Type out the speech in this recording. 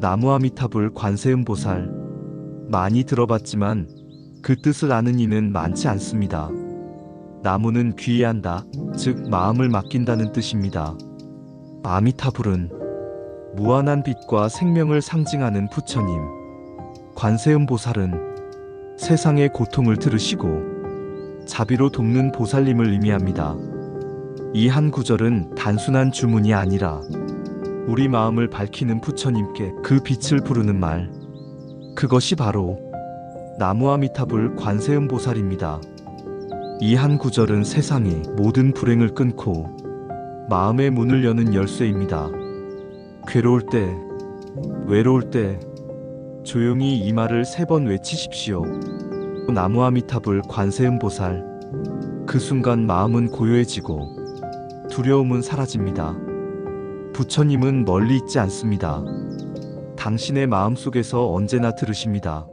나무아미타불 관세음보살 많이 들어봤지만 그 뜻을 아는 이는 많지 않습니다. 나무는 귀의한다, 즉 마음을 맡긴다는 뜻입니다. 아미타불은 무한한 빛과 생명을 상징하는 부처님. 관세음보살은 세상의 고통을 들으시고 자비로 돕는 보살님을 의미합니다. 이 한 구절은 단순한 주문이 아니라 우리 마음을 밝히는 부처님께 그 빛을 부르는 말. 그것이 바로 나무아미타불 관세음보살입니다. 이 한 구절은 세상의 모든 불행을 끊고 마음의 문을 여는 열쇠입니다. 괴로울 때, 외로울 때 조용히 이 말을 세 번 외치십시오. 나무아미타불 관세음보살. 그 순간 마음은 고요해지고 두려움은 사라집니다. 부처님은 멀리 있지 않습니다. 당신의 마음 속에서 언제나 들으십니다.